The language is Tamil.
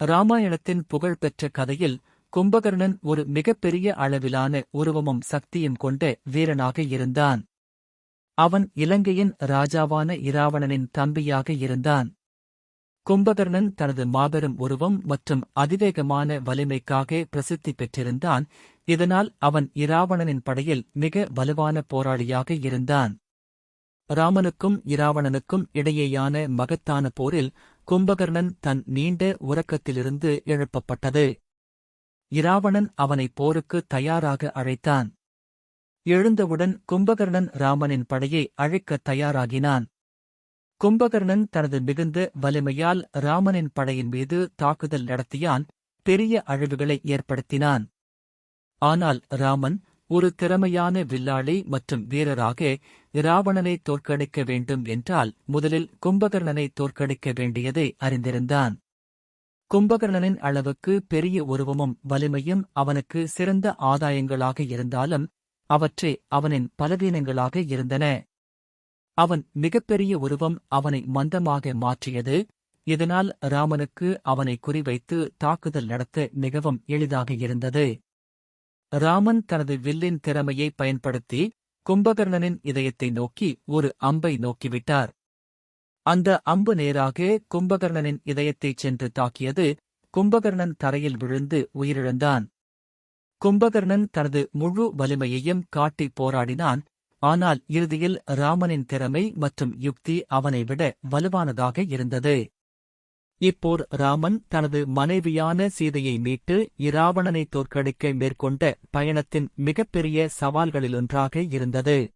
ராமாயணத்தின் புகழ்பெற்ற கதையில் கும்பகர்ணன் ஒரு மிகப்பெரிய அளவிலான உருவமும் சக்தியும் கொண்ட வீரனாக இருந்தான். அவன் இலங்கையின் ராஜாவான இராவணனின் தம்பியாக இருந்தான். கும்பகர்ணன் தனது மாபெரும் உருவம் மற்றும் அதிவேகமான வலிமைக்காக பிரசித்தி பெற்றிருந்தான். இதனால் அவன் இராவணனின் படையில் மிக வலுவான போராளியாக இருந்தான். ராமனுக்கும் இராவணனுக்கும் இடையேயான மகத்தான போரில் கும்பகர்ணன் தன் நீண்ட உறக்கத்திலிருந்து எழுப்பப்பட்டது. இராவணன் அவனை போருக்கு தயாராக அழைத்தான். எழுந்தவுடன் கும்பகர்ணன் ராமனின் படையை அழைக்கத் தயாராகினான். கும்பகர்ணன் தனது மிகுந்த வலிமையால் ராமனின் படையின் மீது தாக்குதல் நடத்தியான் பெரிய அழிவுகளை ஏற்படுத்தினான். ஆனால் ராமன் ஒரு திறமையான வில்லாளி மற்றும் வீரராக இராவணனை தோற்கடிக்க வேண்டும் என்றால் முதலில் கும்பகர்ணனை தோற்கடிக்க வேண்டியதை அறிந்திருந்தான். கும்பகர்ணனின் அளவுக்கு பெரிய உருவமும் வலிமையும் அவனுக்கு சிறந்த ஆதாயங்களாக இருந்தாலும் அவற்றை அவனின் பலவீனங்களாக இருந்தன. அவன் மிகப்பெரிய உருவம் அவனை மந்தமாக மாற்றியது. இதனால் ராமனுக்கு அவனை குறிவைத்து தாக்குதல் நடத்த மிகவும் எளிதாக இருந்தது. ராமன் தனது வில்லின் திறமையை பயன்படுத்தி கும்பகர்ணனின் இதயத்தை நோக்கி ஒரு அம்பை நோக்கிவிட்டார். அந்த அம்பு நேராக கும்பகர்ணனின் இதயத்தைச் சென்று தாக்கியது கும்பகர்ணன் தரையில் விழுந்து உயிரிழந்தான். கும்பகர்ணன் தனது முழு வலிமையையும் காட்டி போராடினான் ஆனால் இறுதியில் ராமனின் திறமை மற்றும் யுக்தி அவனை விட வலுவானதாக இருந்தது. இப்போர் ராமன் தனது மனைவியான சீதையை மீட்டு இராவணனை தோற்கடிக்க மேற்கொண்ட பயணத்தின் மிகப்பெரிய சவால்களிலொன்றாக இருந்தது.